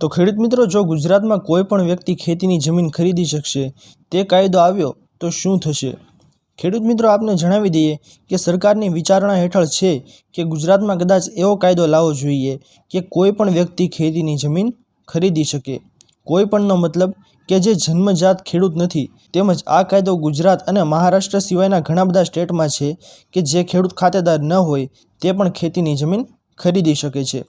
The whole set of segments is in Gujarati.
તો ખેડૂત મિત્રો, જો ગુજરાતમાં કોઈ પણ વ્યક્તિ ખેતીની જમીન ખરીદી શકશે, તે કાયદો આવ્યો, તો શું થશે? ખેડૂત મિત્રો, આપને જણાવી દઈએ કે સરકારની વિચારણા હેઠળ છે કે ગુજરાતમાં કદાચ એવો કાયદો લાવવો જોઈએ કે કોઈ પણ વ્યક્તિ ખેતીની જમીન ખરીદી શકે. કોઈ પણનો મતલબ કે જે જન્મજાત ખેડૂત નથી. તેમજ આ કાયદો ગુજરાત અને મહારાષ્ટ્ર સિવાયના ઘણા બધા સ્ટેટમાં છે કે જે ખેડૂત ખાતેદાર ન હોય, તે પણ ખેતીની જમીન ખરીદી શકે છે.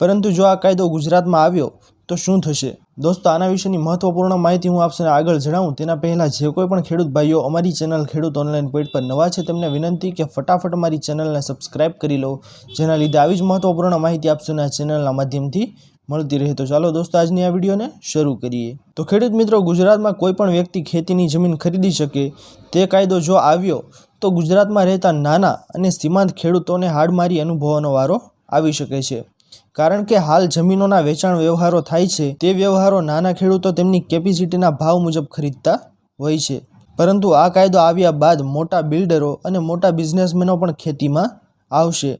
પરંતુ જો આ કાયદો ગુજરાતમાં આવ્યો તો શું થશે? દોસ્તો, આના વિશેની મહત્વપૂર્ણ માહિતી હું આપને આગળ જણાવું. તેના પહેલાં, જે કોઈ પણ ખેડૂત ભાઈઓ અમારી ચેનલ ખેડૂત ઓનલાઈન પોઈન્ટ પર નવા છે, તેમને વિનંતી કે ફટાફટ મારી ચેનલને સબસ્ક્રાઇબ કરી લો. જેના લીધે આવી જ મહત્વપૂર્ણ માહિતી આપશું આ ચેનલના માધ્યમથી મળતી રહે. તો ચાલો દોસ્તો, આજની આ વિડીયોને શરૂ કરીએ. તો ખેડૂત મિત્રો, ગુજરાતમાં કોઈ પણ વ્યક્તિ ખેતીની જમીન ખરીદી શકે, તે કાયદો જો આવ્યો, તો ગુજરાતમાં રહેતા નાના અને સીમાંત ખેડૂતોને હાડમારી અનુભવવાનો વારો આવી શકે છે. કારણ કે હાલ જમીનોના વેચાણ વ્યવહારો થાય છે, તે વ્યવહારો નાના ખેડૂતો તેમની કેપેસિટીના ભાવ મુજબ ખરીદતા હોય છે. પરંતુ આ કાયદો આવ્યા બાદ મોટા બિલ્ડરો અને મોટા બિઝનેસમેનો પણ ખેતીમાં આવશે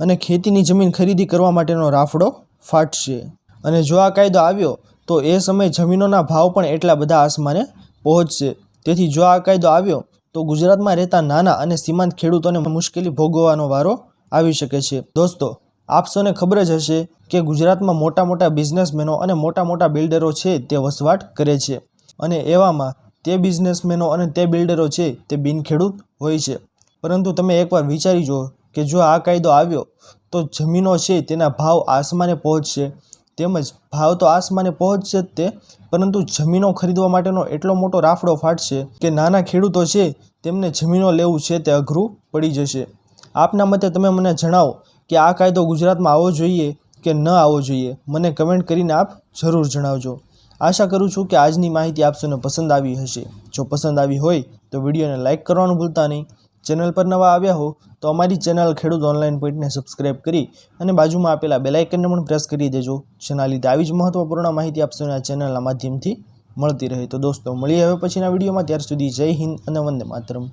અને ખેતીની જમીન ખરીદી કરવા માટેનો રાફડો ફાટશે. અને જો આ કાયદો આવ્યો, તો એ સમયે જમીનોના ભાવ પણ એટલા બધા આસમાને પહોંચશે. તેથી જો આ કાયદો આવ્યો, તો ગુજરાતમાં રહેતા નાના અને સીમાંત ખેડૂતોને મુશ્કેલી ભોગવવાનો વારો આવી શકે છે. દોસ્તો આપ ખબર જ હશે કે ગુજરાતમાં મોટા મોટા બિઝનેસમેનો અને મોટા મોટા બિલ્ડરો છે તે વસવાટ કરે છે. અને એવામાં તે બિઝનેસમેનો અને તે બિલ્ડરો છે તે બિનખેડૂત હોય છે. પરંતુ તમે એકવાર વિચારી જુઓ કે જો આ કાયદો આવ્યો તો જમીનો છે તેના ભાવ આસમાને પહોંચશે. તેમજ ભાવ તો આસમાને પહોંચશે જ તે, પરંતુ જમીનો ખરીદવા માટેનો એટલો મોટો રાફડો ફાટશે કે નાના ખેડૂતો છે તેમને જમીનો લેવું છે તે અઘરું પડી જશે. આપના મતે તમે મને જણાવો કે આ કાયદો ગુજરાતમાં આવવો જોઈએ કે ન આવવો જોઈએ, મને કમેન્ટ કરીને આપ જરૂર જણાવજો. આશા કરું છું કે આજની માહિતી આપ સૌને પસંદ આવી હશે. જો પસંદ આવી હોય તો વિડીયોને લાઇક કરવાનું ભૂલતા નહીં. ચેનલ પર નવા આવ્યા હો તો અમારી ચેનલ ખેડૂત ઓનલાઈન પોઈન્ટને સબસ્ક્રાઇબ કરી અને બાજુમાં આપેલા બેલાઇકનને પણ પ્રેસ કરી દેજો. જેના લીધે આવી જ મહત્વપૂર્ણ માહિતી આપ આ ચેનલના માધ્યમથી મળતી રહે. તો દોસ્તો, મળીએ હવે પછીના વિડીયોમાં. ત્યાર સુધી જય હિન્દ અને વંદે માતરમ.